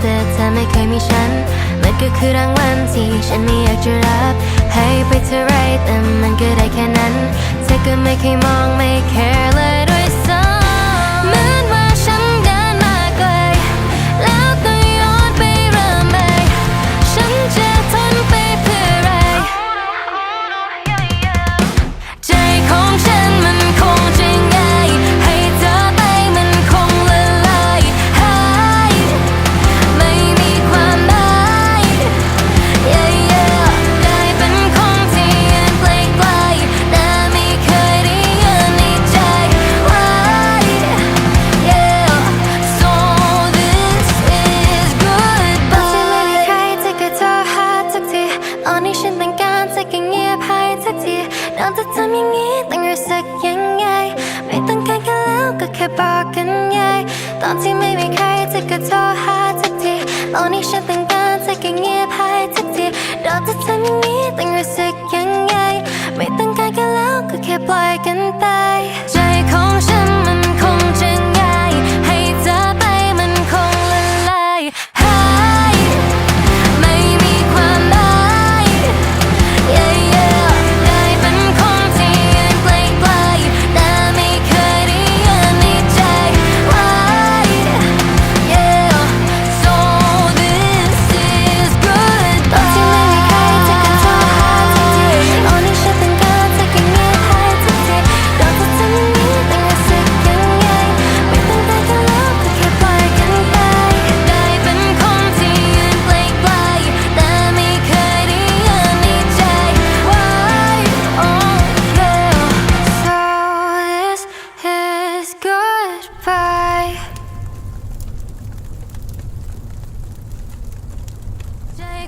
แต่เธอไม่เคยมีฉัน มันก็คือรางวัลที่ฉันไม่อยากจะรับ ให้ไปเท่าไรแต่มันก็ได้แค่นั้น เธอก็ไม่เคยมองไม่ care เลย เราจะทำอย่างนี้ต้องรู้สึกยังไง ไม่ต้องการกันแล้วก็แค่บอกกันไงตอนที่ไม่มีใครจะก็โทรหาสักทีตอนนี้ฉันต้องการจะกเงียบหายสักทีเราจะทำอย่างนี้ต้องรู้สึกยังไง ไม่ต้องการกันแล้วก็แค่ปล่อยกันไป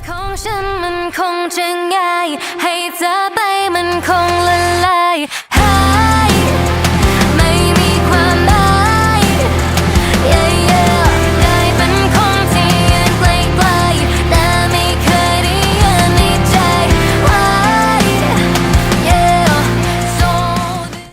ของฉันมันคงจะง่ายให้เธอ